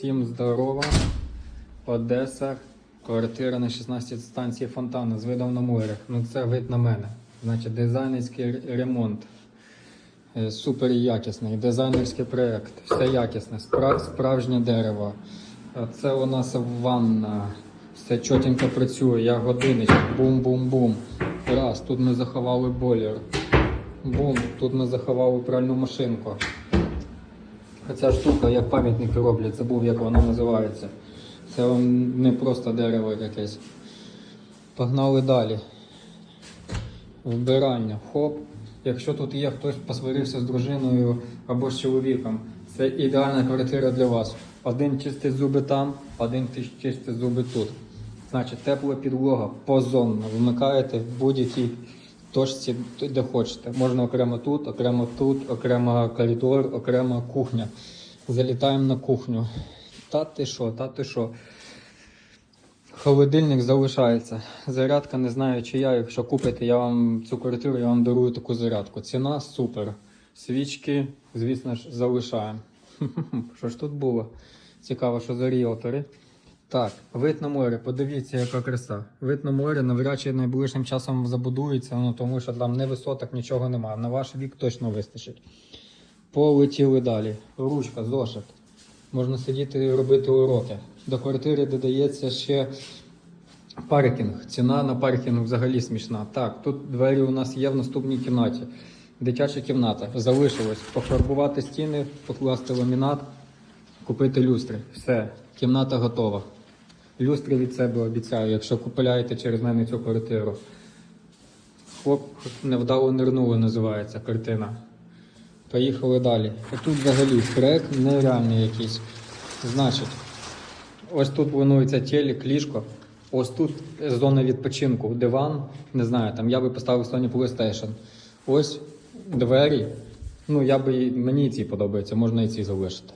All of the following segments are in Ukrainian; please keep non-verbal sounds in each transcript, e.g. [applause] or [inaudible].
Всім здорово. Одеса, квартира на 16 станції Фонтана з видом на море. Ну це вид на мене. Значить, дизайнерський ремонт. Е, Супер якісний, дизайнерський проєкт, все якісне, спра- справжнє дерево. Це у нас ванна. Все чотенько працює, я годинничок, бум-бум-бум. Раз, тут ми заховали бойлер. Бум, тут ми заховали пральну машинку. Ця штука, як пам'ятники роблять, забув, як вона називається. Це не просто дерево якесь. Погнали далі. Вбирання. Хоп. Якщо тут є хтось посварився з дружиною або з чоловіком, це ідеальна квартира для вас. Один чистить зуби там, один ти- чистить зуби тут. Значить, тепла підлога позонна. Вмикаєте в будь-якій точці, де хочете. Можна окремо тут, окремо тут, окремо коридор, окремо кухня. Залітаємо на кухню. Та ти що, та ти що. Холодильник залишається. Зарядка не знаю, чи я. Якщо купите, я вам цю квартиру, я вам дарую таку зарядку. Ціна супер. Свічки, звісно ж, залишаємо. [laughs] Що ж тут було? Цікаво, що за ріотори. Так, вид на море, подивіться, яка краса. Вид на море навряд чи найближчим часом забудується, ну тому що там не висоток, нічого немає. На ваш вік точно вистачить. Полетіли далі. Ручка, зошит. Можна сидіти і робити уроки. До квартири додається ще паркінг. Ціна на паркінг взагалі смішна. Так, тут двері у нас є в наступній кімнаті. Дитяча кімната. Залишилось пофарбувати стіни, покласти ламінат, купити люстри. Все, кімната готова. Люстри від себе обіцяю, якщо купляєте через мене цю квартиру. Хлоп невдало нирнуло називається картина. Поїхали далі. Тут взагалі проект нереальний якийсь. Значить, ось тут планується телек, ліжко. Ось тут зона відпочинку, диван. Не знаю, там я би поставив Sony PlayStation. Ось двері. Ну, я би мені і ці подобаються, можна і ці залишити.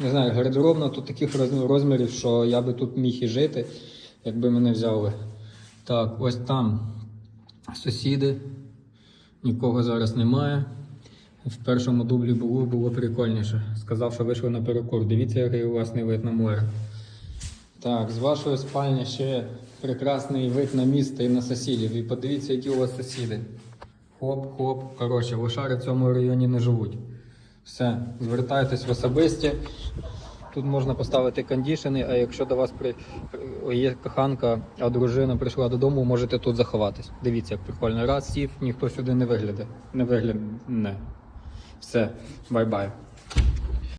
Не знаю, гардеробна тут таких розмірів, що я би тут міг і жити, якби мене взяли. Так, ось там сусіди. Нікого зараз немає. В першому дублі було, було прикольніше. Сказав, що вийшли на перекур. Дивіться, який у вас не вид на море. Так, з вашої спальні ще прекрасний вид на місто і на сусідів. І подивіться, які у вас сусіди. Хоп-хоп. Коротше, лошари в цьому районі не живуть. Все, звертайтесь в особисті. Тут можна поставити кондішени, а якщо до вас при... є коханка, а дружина прийшла додому, можете тут заховатись. Дивіться, як прикольно. Раз сів, ніхто сюди не вигляде. Не вигляне. Все, бай-бай.